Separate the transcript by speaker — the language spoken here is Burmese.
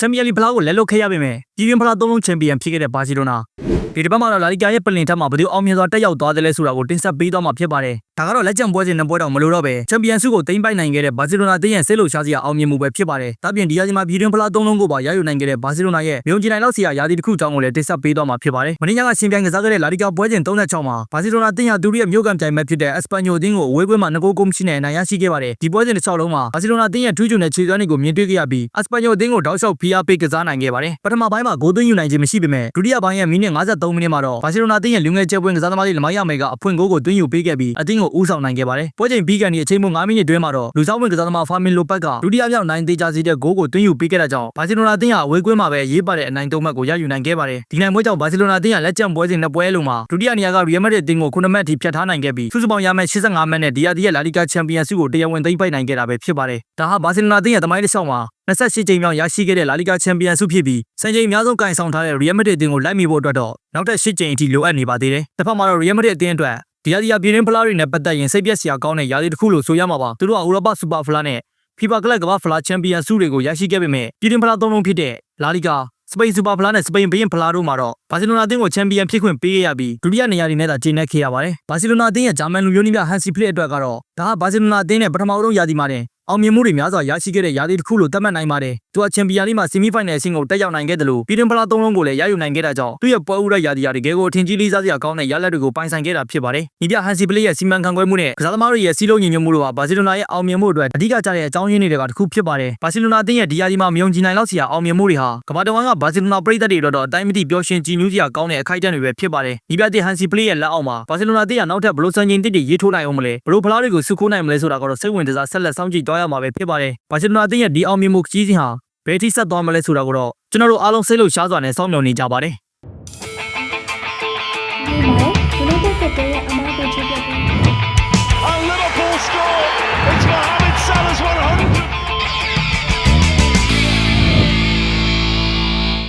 Speaker 1: ချန်ပီယံလိဖလားကိုလက်လွတ်ခဲ့ရပေမဲ့ ပြည်တွင်းဖလားသုံးလုံးချန်ပီယံဖြစ်ခဲ့တဲ့ဘာစီလိုနာဒီတစ်ပတ်မှာတော့လာလီဂါရဲ့ပလင်ထက်မှာဘယ်သူအောင်မြင်စွာတက်ရောက်သွားတယ်လဲဆိုတာကိုတင်ဆက်ပေးသွားမှာဖြစ်ပါတယ်ဒါကတော့လက်ကျန်ပွဲစဉ်နှစ်ပွဲတော့မလို့တော့ပဲချန်ပီယံဆုကိုသိမ်းပိုက်နိုင်ခဲ့တဲ့ဘာစီလိုနာအသင်းရဲ့ဆဲလို့ရှားစီရအောင်မြင်မှုပဲဖြစ်ပါတယ်ဒါပြင်ဒီယာဒီမှာပြည်တွင်းဖလားသုံးလုံးကိုပါရယူနိုင်ခဲ့တဲ့ဘာစီလိုနာရဲ့မြုံကြည်နိုင်လောက်စီရယာဒီတစ်ခုကြောင်းကိုလည်းတင်ဆက်ပေးသွားမှာဖြစ်ပါတယ်မင်းညာကရှင်ပြိုင်ကစားခဲ့တဲ့လာလီဂါပွဲစဉ်36မှာဘာစီလိုနာအသင်းရသူတို့ရဲ့မြို့ကန်ပြိုင်မဲ့ဖြစ်တဲ့အက်စပန်ညိုအသင်းကိုအဝေးကွင်းမှာ2ဂိုးကိုမရှိနဲ့အနိုင်ရရှိခဲ့ပါတယ်ဒီပွဲစဉ်တစ်လျှောက်လုံးမှာဘာစီလိုနာအသင်းရဲ့ထူးချွန်တဲ့ခြေစွမ်းတွေကိုမြင်တွေ့ခဲ့ရပြီးအက်စပန်ညိုအသင်းကိုတောက်လျှောက်ဖိအားပေးကစားနိုင်ခဲ့ပါတယ်ပထမပိုင်းမှာဂိုးသွင်းယူနိုင်ခြင်းမရှိပေမဲ့ဒုတိယပိုင်းရဲ့မိနစ်53မိနစ်မှာတော့ဘာစီလိုနာအသင်းရဲ့လူငယ်ကျဲပွင့်ကစားသမားလေးလမိုင်းရမယ်ကအဖွင့်ဂိုးကိုသွင်းယူပေးခဲ့ပြီးအသင်းကိုဦးဆောင်နိုင်ခဲ့ပါတယ်ပွဲချိန်ပြီးကန်ဒီအချိန်မှ9မိနစ်တွင်းမှာတော့လူဆောင်ဝင်ကစားသမားဖာမင်လိုပက်ကဒုတိယမြောက်နိုင်သေးကြစီတဲ့ဂိုးကိုသွင်းယူပေးခဲ့တဲ့ကြောင့်ဘာစီလိုနာအသင်းဟာအဝေးကွင်းမှာပဲရေးပါတဲ့အနိုင်သုံးမှတ်ကိုရယူနိုင်ခဲ့ပါတယ်ဒီနိုင်ပွဲကြောင့်ဘာစီလိုနာအသင်းဟာလက်ကျန်ပွဲစဉ်နှစ်ပွဲလုံးမှာဒုတိယနေရာကရီယယ်မက်ဒရစ်အသင်းကို9မှတ်ထိဖြတ်ထားနိုင်ခဲ့ပြီးစုစုပေါင်းရမယ့်85မှတ်နဲ့ဒီယာဒီရဲ့လာလီဂါချန်ပီယံဆုကိုတရားဝင်သိမ်းပိုက်နိုင်ခဲ့တာပဲဖြစ်ပါတယ်ဒါဟာဘာစီလိုနာအသင်းရဲ့သမိုင်းတစ်လျှောက်မှာ 28ကြိမ်မြောက်ရရှိခဲ့တဲ့လာလီဂါချန်ပီယံဆုဖြစ်ပြီးစံချိန်အများဆုံးကင်ဆောင်ထားတဲ့ရီယယ်မက်ဒရစ်အသင်းကိုလိုက်မိဖို့အတွက်တော့နောက်ထပ်8ကြိမ်အထိလိုအပ်နေပါသေးတယ်တစ်ဖက်မှာတော့ရီယယ်မက်ဒရစ်အသင်းအတွက်ဒီယာဒီယာပြည်ရင်းဖလားတွေနဲ့ပတ်သက်ရင်စိတ်ပြက်စရာကောင်းတဲ့ယာဒီတစ်ခုလို့ဆိုရမှာပါသူတို့ကဥရောပစူပါဖလားနဲ့ FIFA ကလပ်ကမ္ဘာဖလားချန်ပီယံဆုတွေကိုရရှိခဲ့ပေမဲ့ပြည်တွင်းဖလားသုံးလုံးဖြစ်တဲ့လာလီဂါစပိန်စူပါဖလားနဲ့စပိန်ဘရင်ဖလားတို့မှာတော့ဘာစီလိုနာအသင်းကိုချန်ပီယံဖြစ်ခွင့်ပေးခဲ့ရပြီးဒုတိယနေရာတွေနဲ့သာကျင်းနေခဲ့ရပါတယ်။ဘာစီလိုနာအသင်းရဲ့ဂျာမန်လူမျိုးနည်းပြဟန်စီဖလစ်အတွက်ကတော့ဒါဟာဘာစီလိုနာအသင်းနဲ့ပထမဆုံးရာသီမှာတင် အောင်မြင်မှုတွေများစွာရရှိခဲ့တဲ့ရာသီတစ်ခုလို့သတ်မှတ်နိုင်ပါတယ်။သူကချန်ပီယံလိမှာဆီမီဖိုင်နယ်အဆင့်ကိုတက်ရောက်နိုင်ခဲ့တယ်လို့ပြည်တွင်းဖလားသုံးလုံးကိုလည်းရယူနိုင်ခဲ့တာကြောင့်သူ့ရဲ့ပွဲဦးရရာသီရာတကယ်ကိုအထင်ကြီးလေးစားစရာကောင်းတဲ့ရလဒ်တွေကိုပိုင်ဆိုင်ခဲ့တာဖြစ်ပါတယ်။ညီပြဟန်စီဖလစ်ရဲ့စီမံခန့်ခွဲမှုနဲ့ကစားသမားတွေရဲ့စီးလုံးညီညွတ်မှုတို့ဟာဘာစီလိုနာရဲ့အောင်မြင်မှုအတွက်အဓိကကျတဲ့အကြောင်းရင်းတွေကတစ်ခုဖြစ်ပါတယ်။ဘာစီလိုနာအသင်းရဲ့ဒီရာသီမှာမယုံကြည်နိုင်လောက်စရာအောင်မြင်မှုတွေဟာကမ္ဘာတဝန်းကဘာစီလိုနာပရိသတ်တွေအတွက်တော့အတိုင်းမသိပျော်ရွှင်ကြည်နူးစရာကောင်းတဲ့အခိုက်အတန့်တွေပဲဖြစ်ပါတယ်။ညီပြတဲ့ဟန်စီဖလစ်ရဲ့လက်အောက်မှာဘာစီလိုနာအသင်းကနောက်ထပ်ဘလို့စံချိန်တစ်တွေရေးထိုးနိုင်အောင်မလဲဘလို့ဖလားတွေကိုစုခိုးနိုင်မလဲဆိုတာကတော့စိတ်ဝင်စားဆက်လက်စောင့်ကြည့်ကြရမှာပဲဖြစ်ပါတယ်။ဘာစီလိုနာအသင်းရဲ့ဒီအောင်မြင်မှုကြီးစဉ်ဟာဘယ်ထိဆက်သွားမလဲဆိုတာကိုတော့ကျွန်တော်တို့အားလုံးစိတ်လို့ရှားစွာနဲ့စောင့်မျှော်နေကြပါတယ်။
Speaker 2: ဒီမှာကျွန်တော်တို့ကတည်းကအမားကိုချပြပေး